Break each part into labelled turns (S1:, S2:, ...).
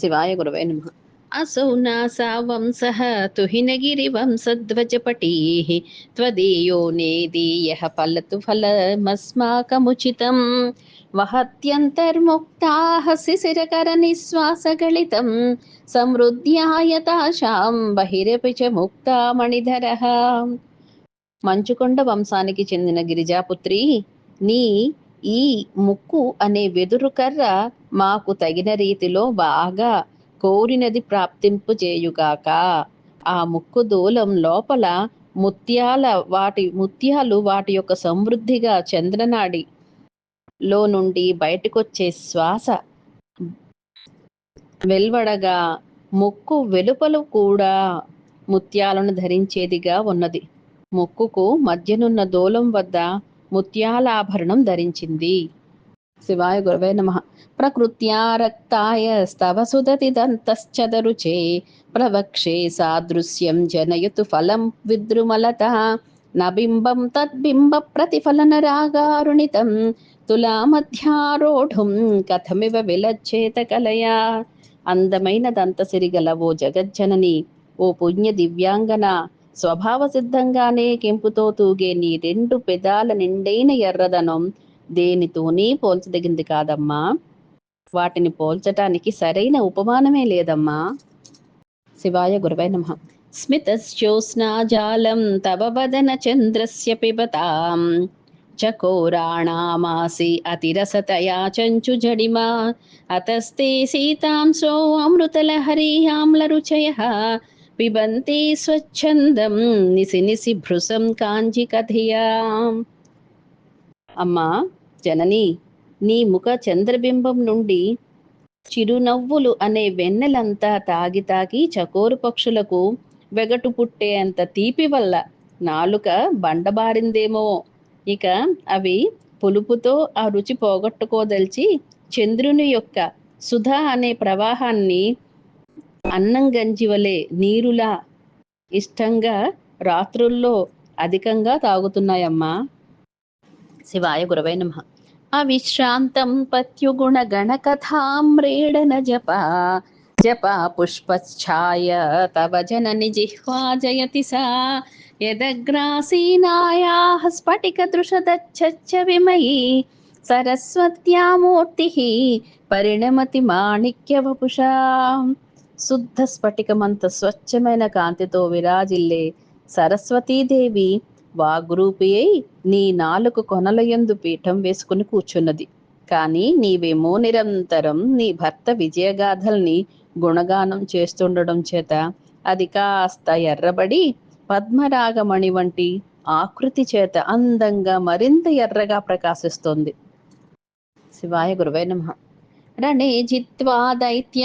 S1: శివాయ గురవే నమ असौ नासा वंशः तुहिनगिरिवंशध्वजपटीः त्वदीयो नेदीयः फलतु फलमस्माकमुचितं वहत्यन्तर्मुक्ताः शिशिरकरनिःश्वासगलितं సమృద్ధ్యాయతాశాం బహిరపి చ ముక్తామణిధరః మంచుకొండ వంశానికి చెందిన గిరిజాపుత్రి నీ ఈ ముక్కు అనే వెదురు కర్ర మాకు తగిన రీతిలో బాగా కోరినది ప్రాప్తింపు చేయుగాక. ఆ ముక్కు దూలం లోపల ముత్యాల వాటి ముత్యాలు వాటి యొక్క సమృద్ధిగా చంద్రనాడి లో నుండి బయటకొచ్చే శ్వాస వెల్వడగా ముక్కు వెలుపలు కూడా ముత్యాలను ధరించేదిగా ఉన్నది. ముక్కుకు మధ్యనున్న దూలం వద్ద ముత్యాలాభరణం ధరించింది. శివాయ గురవే నమ. ప్రకృత్యా రక్తాయ స్తవ సుదతి దంతశ్చదరుచే ప్రవక్షే సాదృశ్యం జనయతు ఫలం విద్రుమలత. నబింబం తద్బింబ ప్రతిఫలన రాగారుణితం. తులామధ్యారోఢుం కథమివ విలచ్చేత కలయా. అందమైన దంతసిరిగల ఓ జగజ్జనని ఓ పుణ్య దివ్యాంగన స్వభావ సిద్ధంగానే కెంపుతో తూగే నీ రెండు పెదాల నిండైన ఎర్రదనం దేనితోనే పోల్చదగింది కాదమ్మా. వాటిని పోల్చటానికి సరైన ఉపమానమే లేదమ్మా. శివాయ గురువై నమ. స్మితశ్చోస్నాజాలం తవ వదన చంద్రస్య పిబతాం. చకోరాణామాసి అతిరసతయా చంచు జడిమా. అతస్తే సీతాంశో అమృతలహరి ఆమ్లరుచయ పిబంతి స్వచ్ఛందం నిసి నిసి భృసం కాంచి కథియా అమ్మా జనని నీ ముఖ చంద్రబింబం నుండి చిరునవ్వులు అనే వెన్నెలంతా తాగి తాగి చకోరు పక్షులకు వెగటు పుట్టే అంత తీపి వల్ల నాలుక బండబారిందేమో. ఇక అవి పులుపుతో ఆ రుచి పోగొట్టుకోదలిచి చంద్రుని యొక్క సుధా అనే ప్రవాహాన్ని అన్నం గంజివలే నీరులా ఇష్టంగా రాత్రుల్లో అధికంగా తాగుతున్నాయమ్మా. శివాయ గురవై నమ. అవిశ్రాంతం పత్యుగుణ గణకథామ్రేడన జప. జప పుష్పఛాయ తవ జనని జిహ్వా జయతి సా. యదగ్రాసీనాయా స్ఫటిక విమయీ. సరస్వత్యామూర్తి పరిణమతి మాణిక్యవపుషా. శుద్ధ స్ఫటికమంత స్వచ్ఛమైన కాంతితో విరాజిల్లే సరస్వతీదేవి వాగ్రూపి అయి నీ నాలుగు కొనలయందు పీఠం వేసుకుని కూర్చున్నది. కానీ నీవేమో నిరంతరం నీ భర్త విజయగాథల్ని గుణగానం చేస్తుండడం చేత అది కాస్త ఎర్రబడి పద్మరాగమణి వంటి ఆకృతి చేత అందంగా మరింత ఎర్రగా ప్రకాశిస్తోంది. శివాయ గురువే నమ. రణే జిత్వా దైత్య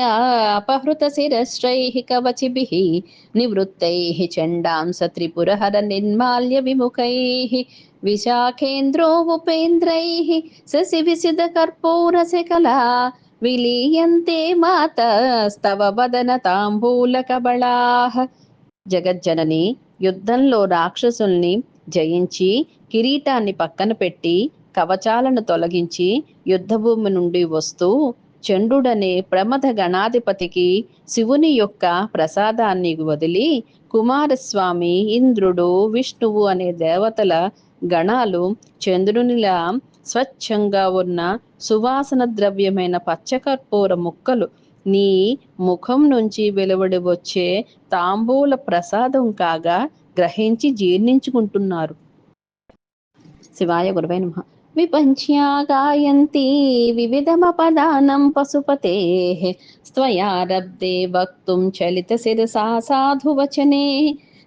S1: అపహృత శిరశ్రై కవచిభిः నివృత్తైः చండాంస త్రిపురహర నిర్మాల్య విముఖైः విశాఖేంద్రో ఉపేంద్రైः శశివిసిద కర్పూర విలీయంతే మాతస్తవ వదన తాంబూల జగజ్జనని యుద్ధంలో రాక్షసుల్ని జయించి కిరీటాన్ని పక్కన పెట్టి కవచాలను తొలగించి యుద్ధభూమి నుండి వస్తూ చండుడనే ప్రమథ గణాధిపతికి శివుని యొక్క ప్రసాదాన్ని వదిలి కుమారస్వామి ఇంద్రుడు విష్ణువు అనే దేవతల గణాలు చంద్రునిలా స్వచ్ఛంగా ఉన్న సువాసన ద్రవ్యమైన పచ్చకర్పూర ముక్కలు నీ ముఖం నుంచి వెలువడి వచ్చే తాంబూల ప్రసాదం కాగా గ్రహించి జీర్ణించుకుంటున్నారు. శివాయ గురువై నమ. విపంచ్యా గాయంతి వివిధమపదానం పశుపతే స్త్వయారబ్దే వక్తుం చలిత శిరసా సాధువచనే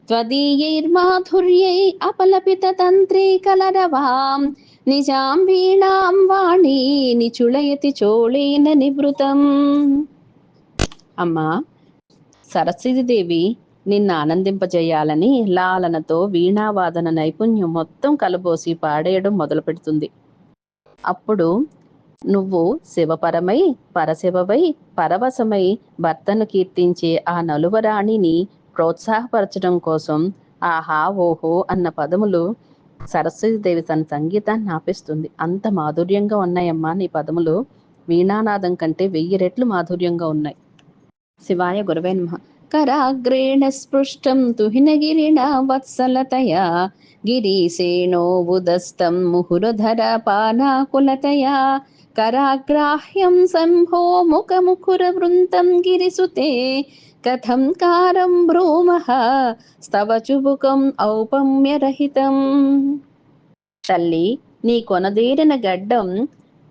S1: त्वदीयैर्माधुर्यै अपलपिततन्त्री कलरवां निजां वीणां वाणी నిచుళయతి చోళేన నివృతం అమ్మా సరస్వతీదేవి నిన్ను ఆనందింపజేయాలని లాలనతో వీణావాదన నైపుణ్యం మొత్తం కలబోసి పాడేయడం మొదలు పెడుతుంది. అప్పుడు నువ్వు శివపరమై పరశివవై పరవశమై భర్తను కీర్తించే ఆ నలువరాణిని ప్రోత్సాహపరచడం కోసం ఆహా ఓహో అన్న పదములు సరస్వతీదేవి తన సంగీతాన్ని ఆపిస్తుంది. అంత మాధుర్యంగా ఉన్నాయమ్మా నీ పదములు. వీణానాదం కంటే వెయ్యి రెట్లు మాధుర్యంగా ఉన్నాయి. శివాయ గురవే నమ. कराग्रेण स्पृष्टं तुहिनगिरिणा वत्सलतया गिरीशेणोबुदस्तं मुहुरधरपानाकुलतया कराग्राह्यं शम्भो मुखमुखुरवृन्तं गिरिसुते कथं कारं भ्रूमः స్తవ చుబుకం ఔపమ్యరహితం తల్లి నీ కొనదీరిన గడ్డం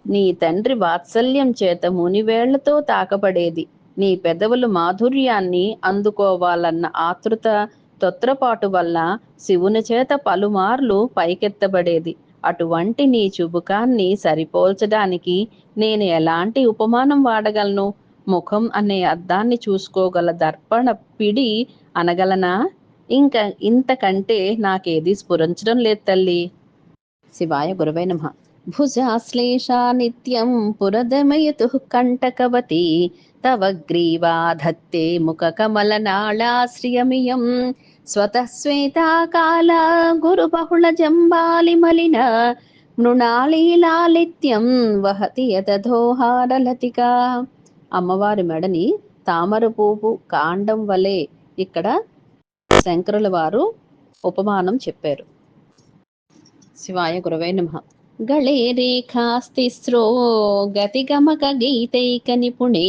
S1: నీ తండ్రి వాత్సల్యం చేత మునివేళ్లతో తాకబడేది నీ పెదవులు మాధుర్యాన్ని అందుకోవాలన్న ఆతృత తొత్రపాటు వల్ల శివుని చేత పలుమార్లు పైకెత్తబడేది. అటువంటి నీ చుబుకాన్ని సరిపోల్చడానికి నేను ఎలాంటి ఉపమానం వాడగలను? ముఖం అనే అద్దాన్ని చూసుకోగల దర్పణ పిడి అనగలనా? ఇంకా ఇంతకంటే నాకేది స్ఫురించడం లేదు తల్లి. శివాయ గురవై నమ. భుజాశ్లేషా నిత్యం పురదమయతు కంటకవతి తవ గ్రీవాధత్తే ముఖకమలనాళాశ్రియమియం స్వతः శ్వేతాకాల గురుబహుళ జంబాలిమలిన మృణాళీలాలిత్యం వహతి యతధోహారలతిక అమ్మవారి మెడని తామర పువ్వు కాండం వలె ఇక్కడ శంకరుల వారు ఉపమానం చెప్పారు. శివాయ గురవే నమ. గళే రేఖాస్తిస్రో గతిగమక గీతైక నిపుణే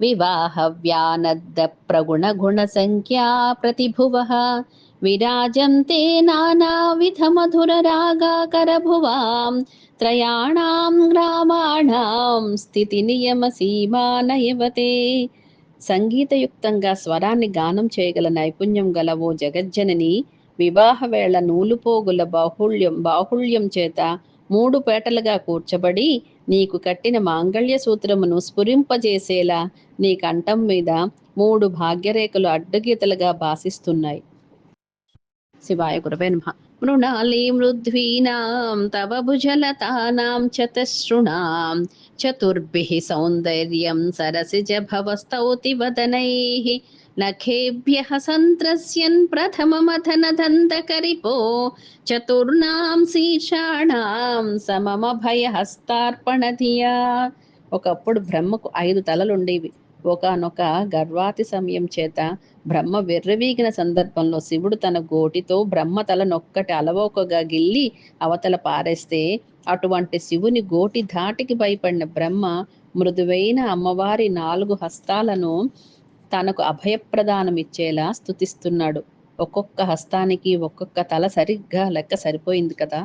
S1: వివాహ వ్యానద్ద ప్రగుణ గుణ సంఖ్యా ప్రతిభువ. విరాజంతే నానావిధ మధుర రాగాకర భువాం. త్రయాణాం స్థితి నియమ సీమానయవతే సంగీతయుక్తంగా స్వరాన్ని గానం చేయగల నైపుణ్యం గల ఓ జగజ్జనని వివాహ వేళ నూలుపోగుల బాహుళ్యం బాహుళ్యం చేత మూడు పేటలుగా కూర్చబడి నీకు కట్టిన మాంగళ్య సూత్రమును స్ఫురింపజేసేలా నీ కంఠం మీద మూడు భాగ్యరేఖలు అడ్డగీతలుగా భాసిస్తున్నాయి. శివాయ గురవే నమ. మృణాలి మృద్వీనాం తవ భుజలతానాం చతశృణాం చతుర్భిः సౌందర్యం సరసిజ భవస్తౌతి వదనైः. నఖేభ్యः సంత్రస్యన్ ప్రథమమథనదంతకరిపో చతుర్నాం శీర్షాణాం సమమభయహస్తార్పణధియా ఒకప్పుడు బ్రహ్మకు ఐదు తలలుండేవి. ఒకనొక గర్వాతి సమయం చేత బ్రహ్మ వెర్రవీగిన సందర్భంలో శివుడు తన గోటితో బ్రహ్మ తలనొక్కటి అలవోకగా గిల్లి అవతల పారేస్తే అటువంటి శివుని గోటి ధాటికి భయపడిన బ్రహ్మ మృదువైన అమ్మవారి నాలుగు హస్తాలను తనకు అభయప్రదానమిచ్చేలా స్థుతిస్తున్నాడు ఒక్కొక్క హస్తానికి ఒక్కొక్క తల సరిగ్గా లెక్క సరిపోయింది కదా?